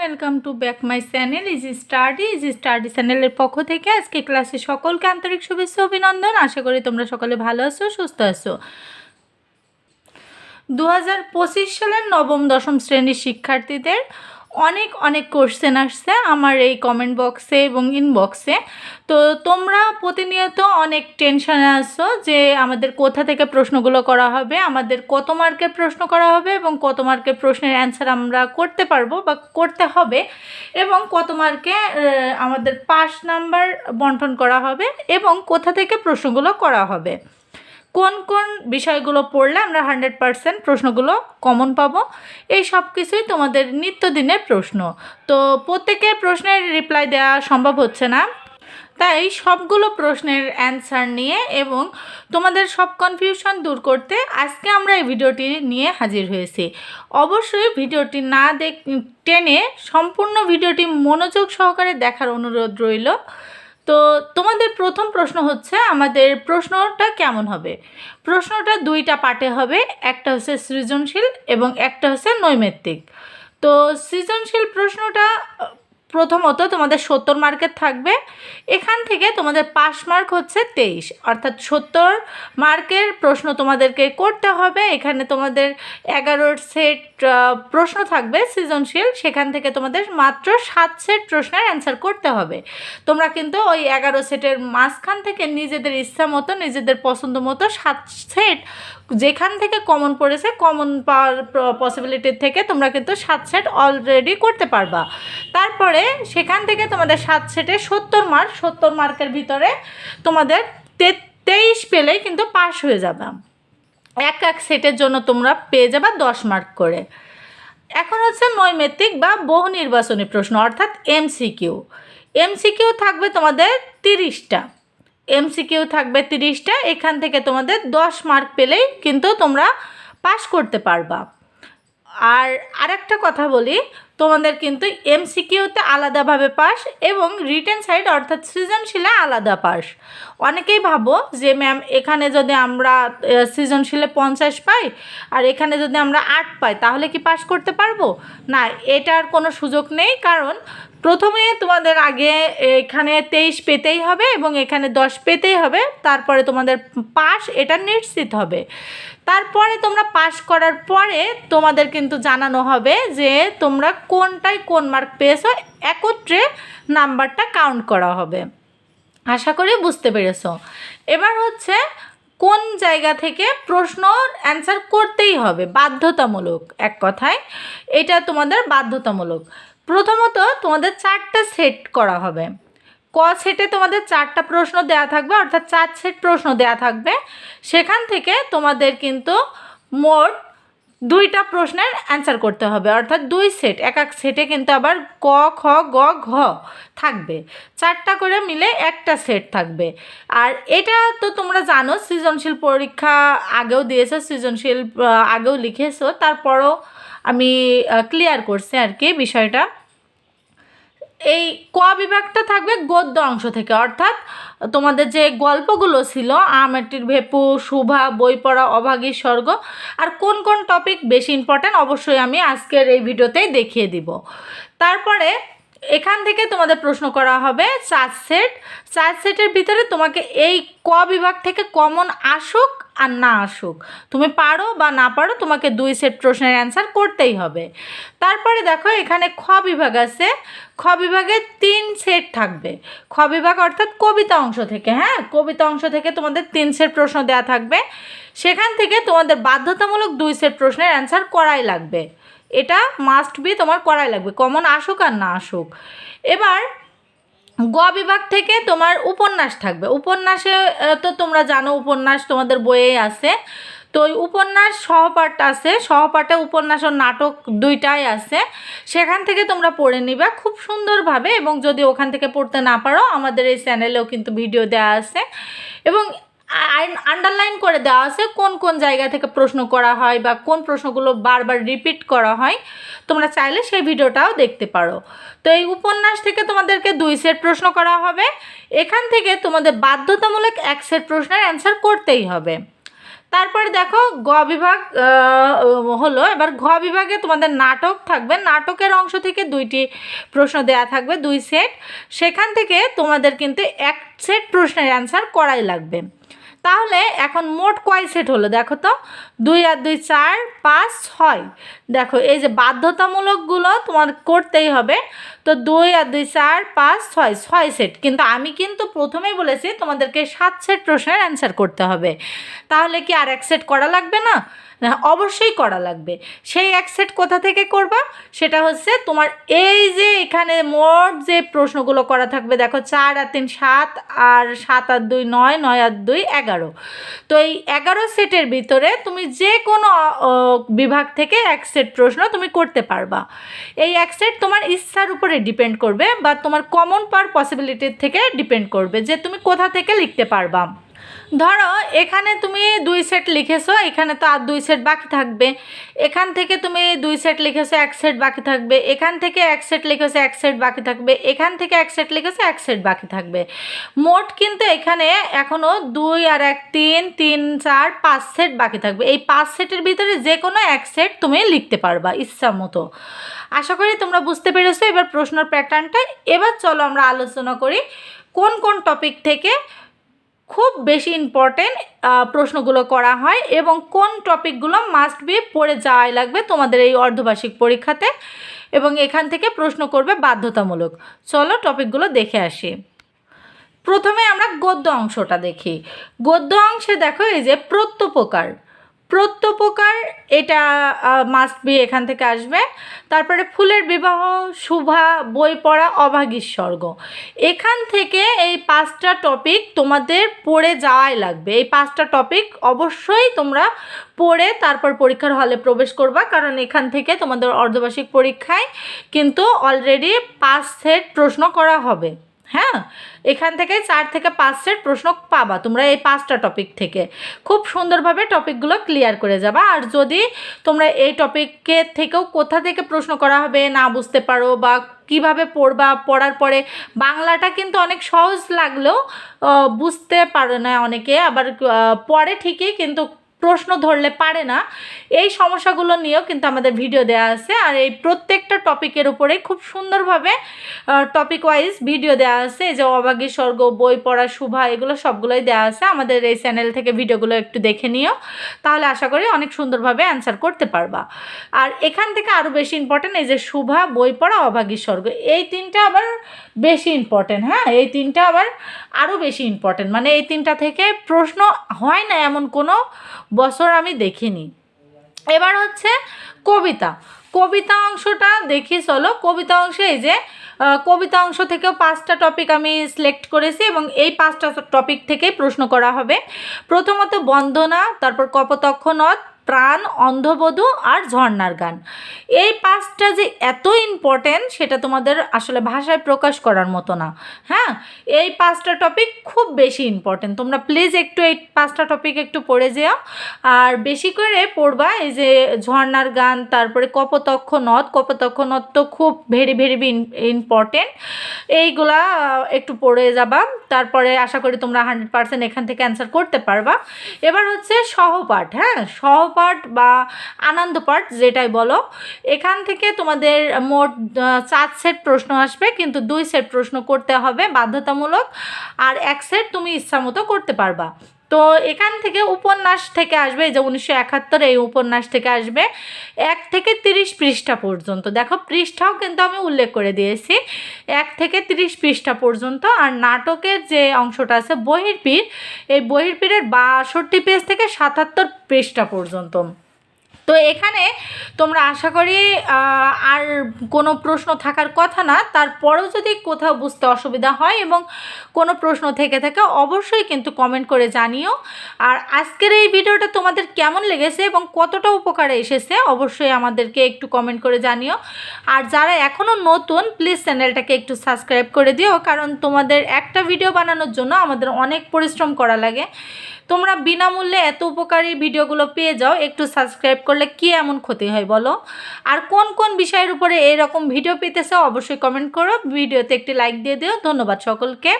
Welcome to back my channel is study is study চ্যানেলের পক্ষ থেকে আজকে ক্লাসে সকলকে আন্তরিক শুভেচ্ছা অভিনন্দন। আশা করি তোমরা সকলে ভালো আছো, সুস্থ আছো। দু হাজার পঁচিশ সালের নবম দশম শ্রেণির শিক্ষার্থীদের অনেক অনেক কোশ্চেন আসছে আমার এই কমেন্ট বক্সে এবং ইনবক্সে তো তোমরা প্রতিনিয়ত অনেক টেনশনে আছো যে আমাদের কোথা থেকে প্রশ্নগুলো করা হবে, আমাদের কত মার্কের প্রশ্ন করা হবে এবং কত মার্কের প্রশ্নের অ্যান্সার আমরা করতে পারব বা করতে হবে এবং কত মার্কে আমাদের পাস নাম্বার বন্টন করা হবে এবং কোথা থেকে প্রশ্নগুলো করা হবে। কোন কোন বিষয়গুলো পড়লে আমরা হান্ড্রেড পারসেন্ট প্রশ্নগুলো কমন পাবো? এই সব কিছুই তোমাদের নিত্যদিনের প্রশ্ন। তো প্রত্যেকের প্রশ্নের রিপ্লাই দেওয়া সম্ভব হচ্ছে না। তাই সবগুলো প্রশ্নের অ্যান্সার নিয়ে এবং তোমাদের সব কনফিউশন দূর করতে আজকে আমরা এই ভিডিওটি নিয়ে হাজির হয়েছি। অবশ্যই ভিডিওটি না দেখ টেনে সম্পূর্ণ ভিডিওটি মনোযোগ সহকারে দেখার অনুরোধ রইল। তো তোমাদের প্রথম প্রশ্ন হচ্ছে, আমাদের প্রশ্নটা কেমন হবে? প্রশ্নটা দুইটা পার্টে হবে, একটা হচ্ছে সৃজনশীল এবং একটা হচ্ছে নৈমিত্তিক। তো সৃজনশীল প্রশ্নটা প্রথমত তোমাদের সত্তর মার্কের থাকবে। এখান থেকে তোমাদের পাস মার্ক হচ্ছে তেইশ। অর্থাৎ সত্তর মার্কের প্রশ্ন তোমাদেরকে করতে হবে। এখানে তোমাদের এগারোর সেট প্রশ্ন থাকবে সৃজনশীল। সেখান থেকে তোমাদের মাত্র সাত সেট প্রশ্নের অ্যান্সার করতে হবে। তোমরা কিন্তু ওই এগারো সেটের মাঝখান থেকে নিজেদের ইচ্ছা মতো, নিজেদের পছন্দ মতো সাত সেট যেখান থেকে কমন পড়েছে কমন পাওয়ার পসিবিলিটির থেকে তোমরা কিন্তু সাত সেট অলরেডি করতে পারবা। তারপরে সেখান থেকে তোমাদের সাত সেটে সত্তর মার্ক সত্তর মার্কের ভিতরে তোমাদের তে- তেইশ পেলেই কিন্তু পাস হয়ে যাবে। এক এক সেটের জন্য তোমরা পেয়ে যাবে দশ মার্ক করে। এখন হচ্ছে নৈমিত্তিক বা বহু নির্বাচনী প্রশ্ন, অর্থাৎ এমসিকিউ এমসিকিউ থাকবে তোমাদের তিরিশটা। এমসিকিউ থাকবে তিরিশটা, এখান থেকে তোমাদের দশ মার্ক পেলেই কিন্তু তোমরা পাস করতে পারবা। আর আরেকটা কথা বলি তোমাদের কিন্তু এমসিকিউতে আলাদাভাবে পাস এবং রিটেন সাইড অর্থাৎ সৃজনশীলে আলাদা পাস। অনেকেই ভাবো যে, ম্যাম, এখানে যদি আমরা সৃজনশীলে পঞ্চাশ পাই আর এখানে যদি আমরা আট পাই, তাহলে কি পাস করতে পারব? না, এটার কোনো সুযোগ নেই কারণ প্রথমে তোমাদের আগে এখানে তেইশ পেতেই হবে এবং এখানে দশ পেতেই হবে। তারপরে তোমাদের পাস এটা নিশ্চিত হবে। তারপরে তোমরা পাস করার পরে তোমাদের কিন্তু জানানো হবে যে, তোমরা কোনটায় কোন মার্ক পেয়েছ, একত্রে নাম্বারটা কাউন্ট করা হবে। আশা করি বুঝতে পেরেছ। এবার হচ্ছে কোন জায়গা থেকে প্রশ্ন অ্যান্সার করতেই হবে, বাধ্যতামূলক, এক কথায়। এটা তোমাদের বাধ্যতামূলক। প্রথমত তোমাদের চারটা সেট করা হবে। ক সেটে তোমাদের চারটা প্রশ্ন দেয়া থাকবে, অর্থাৎ চার সেট প্রশ্ন দেয়া থাকবে। সেখান থেকে তোমাদের কিন্তু মোট দুইটা প্রশ্নের অ্যান্সার করতে হবে, অর্থাৎ দুই সেট এক এক সেটে কিন্তু আবার ক, খ, গ, ঘ থাকবে। চারটা করে মিলে একটা সেট থাকবে। আর এটা তো তোমরা জানো, সৃজনশীল পরীক্ষা আগেও দিয়েছ, সৃজনশীল আগেও লিখেছো, তারপরও আমি ক্লিয়ার করছি আর কি বিষয়টা। এই ক বিভাগটা থাকবে গদ্য অংশ থেকে। অর্থাৎ তোমাদের যে গল্পগুলো ছিল আমেটির ভেপু, শুভা বই পড়া অভাগী স্বর্গ, আর কোন কোন টপিক বেশি ইম্পর্ট্যান্ট অবশ্যই আমি আজকের এই ভিডিওতেই দেখিয়ে দিব। তারপরে এখান থেকে তোমাদের প্রশ্ন করা হবে, চার সেট। চার সেটের ভিতরে তোমাকে এই ক বিভাগ থেকে কমন আসুক আর না আসুক। তুমি পারো বা না পারো, তোমাকে দুই সেট প্রশ্নের অ্যান্সার করতেই হবে। তারপরে দেখো, এখানে খ বিভাগ আছে। খ বিভাগে তিন সেট থাকবে। খ বিভাগ অর্থাৎ কবিতা অংশ থেকে হ্যাঁ? কবিতা অংশ থেকে তোমাদের তিন সেট প্রশ্ন দেওয়া থাকবে। সেখান থেকে তোমাদের বাধ্যতামূলক দুই সেট প্রশ্নের অ্যান্সার করাই লাগবে। এটা মাস্ট বি তোমার করাই লাগবে। কমন আসুক আর না আসুক। এবার গ বিভাগ থেকে তোমার উপন্যাস থাকবে। উপন্যাসে তো তোমরা জানো উপন্যাস তোমাদের বইয়ে আছে। তো ওই উপন্যাস সহপাঠ আছে। সহপাঠে উপন্যাস ও নাটক দুইটাই আছে। সেখান থেকে তোমরা পড়ে নিবা খুব সুন্দরভাবে এবং যদি ওখান থেকে পড়তে না পারো, আমাদের এই চ্যানেলেও কিন্তু ভিডিও দেওয়া আছে। এবং আন্ডারলাইন করে দেওয়া আছে কোন কোন জায়গা থেকে প্রশ্ন করা হয় বা কোন প্রশ্নগুলো বারবার রিপিট করা হয়, তোমরা চাইলে সেই ভিডিওটাও দেখতে পারো। তো এই উপন্যাস থেকে তোমাদেরকে দুই সেট প্রশ্ন করা হবে, এখান থেকে তোমাদের বাধ্যতামূলক এক সেট প্রশ্নের অ্যান্সার করতেই হবে। তারপরে দেখো, গ বিভাগ হলো, এবার ঘ বিভাগে তোমাদের নাটক থাকবে, নাটকের অংশ থেকে দুইটি প্রশ্ন দেয়া থাকবে, দুই সেট সেখান থেকে তোমাদের কিন্তু এক সেট প্রশ্নের অ্যান্সার করাই লাগবে। তাহলে এখন মোট কয় সেট হলো? দেখো তো, দুই আর দুই চার, পাঁচ, ছয়। দেখো, এই যে বাধ্যতামূলকগুলো তোমার করতেই হবে। তো দুই আর দুই চার, পাঁচ, ছয় ছয় সেট। কিন্তু আমি কিন্তু প্রথমেই বলেছি তোমাদেরকে সাত সেট প্রশ্নের অ্যান্সার করতে হবে। তাহলে কি আর এক সেট করা লাগবে না? না, অবশ্যই করা লাগবে। সেই এক সেট কোথা থেকে করবা? সেটা হচ্ছে তোমার এই যে এখানে মোট যে প্রশ্নগুলো করা থাকবে দেখো চার আর তিন সাত আর সাত আর দুই নয় নয় আর দুই এগারো। তো এই এগারো সেটের ভিতরে তুমি যে কোনো বিভাগ থেকে এক সেট প্রশ্ন তুমি করতে পারবা। এই এক সেট তোমার ইচ্ছার উপরে ডিপেন্ড করবে বা তোমার কমন পার পসিবিলিটির থেকে ডিপেন্ড করবে যে তুমি কোথা থেকে লিখতে পারবা। ধরো, এখানে তুমি দুই সেট লিখেছো, এখানে তো আর দুই সেট বাকি থাকবে। এখান থেকে তুমি দুই সেট লিখেছো, এক সেট বাকি থাকবে। এখান থেকে এক সেট লিখেছো, এক সেট বাকি থাকবে। এখান থেকে এক সেট লিখেছো, এক সেট বাকি থাকবে। মোট কিন্তু এখানে এখনও দুই আর এক, তিন তিন, চার, পাঁচ সেট বাকি থাকবে। এই পাঁচ সেটের ভিতরে যে কোনো এক সেট তুমি লিখতে পারবা, ইচ্ছা মতো। আশা করি তোমরা বুঝতে পেরেছ। এবার প্রশ্নের প্যাটার্নটা এবার চলো আমরা আলোচনা করি কোন কোন টপিক থেকে খুব বেশি ইম্পর্টেন্ট প্রশ্নগুলো করা হয় এবং কোন টপিকগুলো মাস্ট বি পড়ে যাওয়াই লাগবে তোমাদের এই অর্ধবার্ষিক পরীক্ষাতে এবং এখান থেকে প্রশ্ন করবে বাধ্যতামূলক। চলো টপিকগুলো দেখে আসি। প্রথমে আমরা গদ্য অংশটা দেখি। গদ্য অংশে দেখো এই যে প্রত্যপকার। প্রত্যপকার, এটা মাস্ট বি এখান থেকে আসবে। তারপরে ফুলের বিবাহ, শুভা, বই পড়া, অভাগীর স্বর্গ। এখান থেকে এই পাঁচটা টপিক তোমাদের পড়ে যাওয়াই লাগবে। এই পাঁচটা টপিক অবশ্যই তোমরা পড়ে তারপর পরীক্ষার হলে প্রবেশ করবা, কারণ এখান থেকে তোমাদের অর্ধবার্ষিক পরীক্ষায় কিন্তু অলরেডি পাঁচ সেট প্রশ্ন করা হবে। হ্যাঁ এখান থেকে চার থেকে পাঁচ সেট প্রশ্ন পাবা, তোমরা এই পাঁচটা টপিক থেকে। খুব সুন্দরভাবে টপিকগুলো ক্লিয়ার করে যাবা, আর যদি তোমরা এই টপিকের থেকেও কোথা থেকে প্রশ্ন করা হবে না বুঝতে পারো বা কীভাবে পড়বা, পড়ার পরে বাংলাটা কিন্তু অনেক সহজ লাগলেও বুঝতে পারে না অনেকে, আবার পড়ে ঠিকই কিন্তু প্রশ্ন ধরলে পারে না। এই সমস্যাগুলো নিয়েও কিন্তু আমাদের ভিডিও দেওয়া আছে। আর এই প্রত্যেকটা টপিকের উপরে খুব সুন্দরভাবে টপিক ওয়াইজ ভিডিও দেওয়া আছে। যে অবাগী স্বর্গ, বই পড়া শুভা এগুলো সবগুলোই দেওয়া আছে। আমাদের এই চ্যানেল থেকে ভিডিওগুলো একটু দেখে নিও। তাহলে আশা করি অনেক সুন্দরভাবে অ্যান্সার করতে পারবা। আর এখান থেকে আরও বেশি ইম্পর্টেন্ট এই যে শুভা বই পড়া, অভাগী স্বর্গ। এই তিনটা আবার বেশি ইম্পর্টেন্ট হ্যাঁ? এই তিনটা আবার আরও বেশি ইম্পর্টেন্ট মানে এই তিনটা থেকে প্রশ্ন হয় না এমন কোনো বছর আমি দেখিনি। এবার হচ্ছে কবিতা। কবিতা অংশটা দেখি, চলো। কবিতা অংশে এই যে কবিতা অংশ থেকেও পাঁচটা টপিক আমি সিলেক্ট করেছি এবং এই পাঁচটা টপিক থেকেই প্রশ্ন করা হবে। প্রথমত বন্দনা, তারপর কপতক্ষ নদ প্রাণ অন্ধবধূ আর ঝর্ণার গান। এই পাঁচটা যে এত ইম্পর্টেন্ট সেটা তোমাদের আসলে ভাষায় প্রকাশ করার মতো না। হ্যাঁ? এই পাঁচটা টপিক খুব বেশি ইম্পর্টেন্ট তোমরা প্লিজ একটু এই পাঁচটা টপিক একটু পড়ে যেও। আর বেশি করে পড়বা এই যে ঝর্ণার গান, তারপরে কপতক্ষ নদ। কপতক্ষ নদ তো খুব ভেরি ভেরি ইম্পর্টেন্ট এইগুলা একটু পড়ে যাবা। তারপরে আশা করি তোমরা হান্ড্রেড পার্সেন্ট এখান থেকে অ্যান্সার করতে পারবা। এবার হচ্ছে সহপাঠ। হ্যাঁ? সহপাঠ বা আনন্দ পার্ট যেটাই বলো, এখান থেকে তোমাদের মোট চার সেট প্রশ্ন আসবে, কিন্তু দুই সেট প্রশ্ন করতে হবে বাধ্যতামূলক, আর এক সেট তুমি ইচ্ছা মতো করতে পারবা। তো এখান থেকে উপন্যাস থেকে আসবে, এই যে উনিশশো একাত্তর এই উপন্যাস থেকে আসবে, এক থেকে তিরিশ পৃষ্ঠা পর্যন্ত। দেখো, পৃষ্ঠাও কিন্তু আমি উল্লেখ করে দিয়েছি, এক থেকে তিরিশ পৃষ্ঠা পর্যন্ত। আর নাটকের যে অংশটা আছে বহির্পীর এই বহির্পীরের বাষট্টি পেজ থেকে সাতাত্তর পৃষ্ঠা পর্যন্ত। তো এখানে তোমরা আশা করি আর কোনো প্রশ্ন থাকার কথা না। তারপরেও যদি কোথাও বুঝতে অসুবিধা হয় এবং কোনো প্রশ্ন থেকে থাকে, অবশ্যই কিন্তু কমেন্ট করে জানিও। আর আজকের এই ভিডিওটা তোমাদের কেমন লেগেছে এবং কতটা উপকারে এসেছে, অবশ্যই আমাদেরকে একটু কমেন্ট করে জানিও। আর যারা এখনও নতুন প্লিজ চ্যানেলটাকে একটু সাবস্ক্রাইব করে দিও, কারণ তোমাদের একটা ভিডিও বানানোর জন্য আমাদের অনেক পরিশ্রম করা লাগে। তোমরা বিনামূল্যে এত উপকারী ভিডিওগুলো পেয়ে যাও, একটু সাবস্ক্রাইব করলে কি এমন ক্ষতি হয় বলো? আর কোন কোন বিষয়ের উপরে এরকম ভিডিও পেতে চাও, অবশ্যই কমেন্ট করো। ভিডিওতে একটি লাইক দিয়ে দিও। ধন্যবাদ সকলকে।